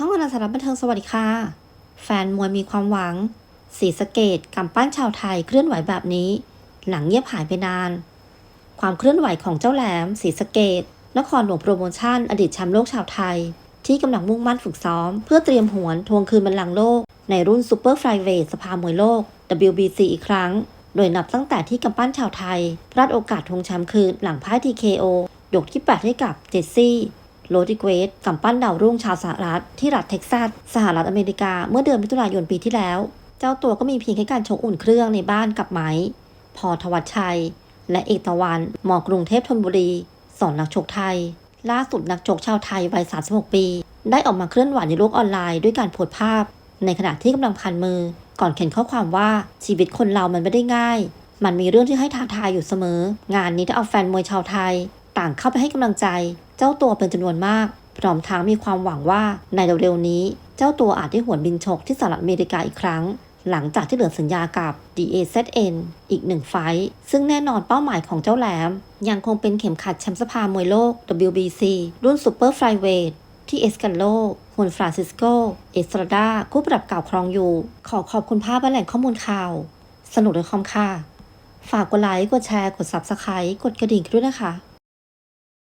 ช่องอนสารบันเทิงสวัสดีค่ะ แฟนมวยมีความหวัง สีสเกตกำปั้นชาวไทยเคลื่อนไหวแบบนี้ หลังเงียบหายไปนาน ความเคลื่อนไหวของเจ้าแหลม สีสเกต นครหลวงโปรโมชั่น อดีตแชมป์โลกชาวไทย ที่กำลังมุ่งมั่นฝึกซ้อม เพื่อเตรียมหวนทวงคืนบัลลังก์โลก ในรุ่นซูเปอร์ไฟเวทสภามวยโลก WBC อีกครั้ง โดยนับตั้งแต่ที่กำปั้นชาวไทย พลาดโอกาสทวงแชมป์คืนหลังพ่าย TKO ยกที่ 8 ให้กับเจสซี่ โรดิเกสกำปั้นดาวรุ่งชาวสหรัฐที่รัฐเท็กซัสสหรัฐอเมริกาเมื่อเดือนมิถุนายนปีที่แล้ว เจ้าตัวก็มีเพียงแค่การชกอุ่นเครื่องในบ้านกับไหมพอทวัชชัย และเอกตะวันหมอกรุงเทพธนบุรีสอนนักชกไทย ล่าสุดนักชกชาวไทยวัย 36 ปี ได้ออกมาเคลื่อนไหวในโลกออนไลน์ด้วยการโพสภาพ ในขณะที่กำลังพันมือ ก่อนเขียนข้อความว่าชีวิตคนเรามันไม่ได้ง่าย มันมีเรื่องที่ให้ท้าทายอยู่เสมอ งานนี้ถ้าเอาแฟนมวยชาวไทย ต่างเข้าไปให้กำลังใจ เจ้าตัวเป็นจำนวนมาก พร้อมทั้งมีความหวังว่าในเร็วๆนี้ เจ้าตัวอาจได้หวนบินชกที่สหรัฐอเมริกาอีกครั้ง หลังจากที่เหลือสัญญากับ DAZN อีกหนึ่งไฟท์ซึ่งแน่นอนเป้าหมายของเจ้าแหลม ยังคงเป็นเข็มขัดแชมป์สภามวยโลก WBC รุ่นซูเปอร์ไฟเวทที่เอสกันโลฮุนฟรานซิสโก เอสตราดาคู่ปรับเก่าครองอยู่ ขอขอบคุณภาพและแหล่งข้อมูลข่าว สนุกด้วยคอมค่ะ ฝากกดไลค์ กดแชร์ กด Subscribe กดกระดิ่งด้วยนะคะ